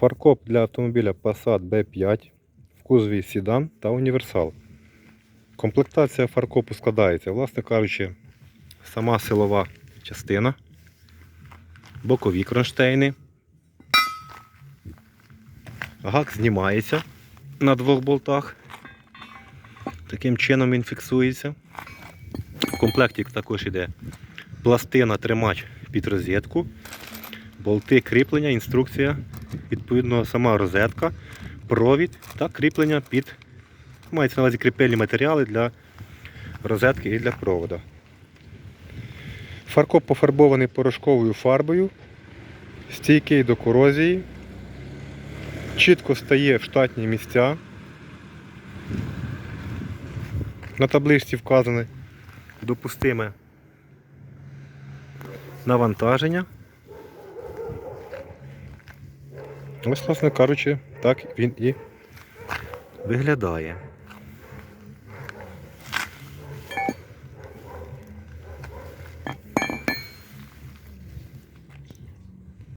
Фаркоп для автомобіля Passat B5 в кузові Sedan та Універсал. Комплектація фаркопу складається, власне кажучи, сама силова частина, бокові кронштейни. Гак знімається на двох болтах. Таким чином він фіксується. В комплекті також йде пластина тримач під розетку, болти кріплення, інструкція, відповідно сама розетка, провід та кріплення під мається на увазі кріпельні матеріали для розетки і для провода. Фаркоп пофарбований порошковою фарбою, стійкий до корозії, чітко стає в штатні місця. На табличці вказане допустиме навантаження. Ось, власне кажучи, так він і виглядає.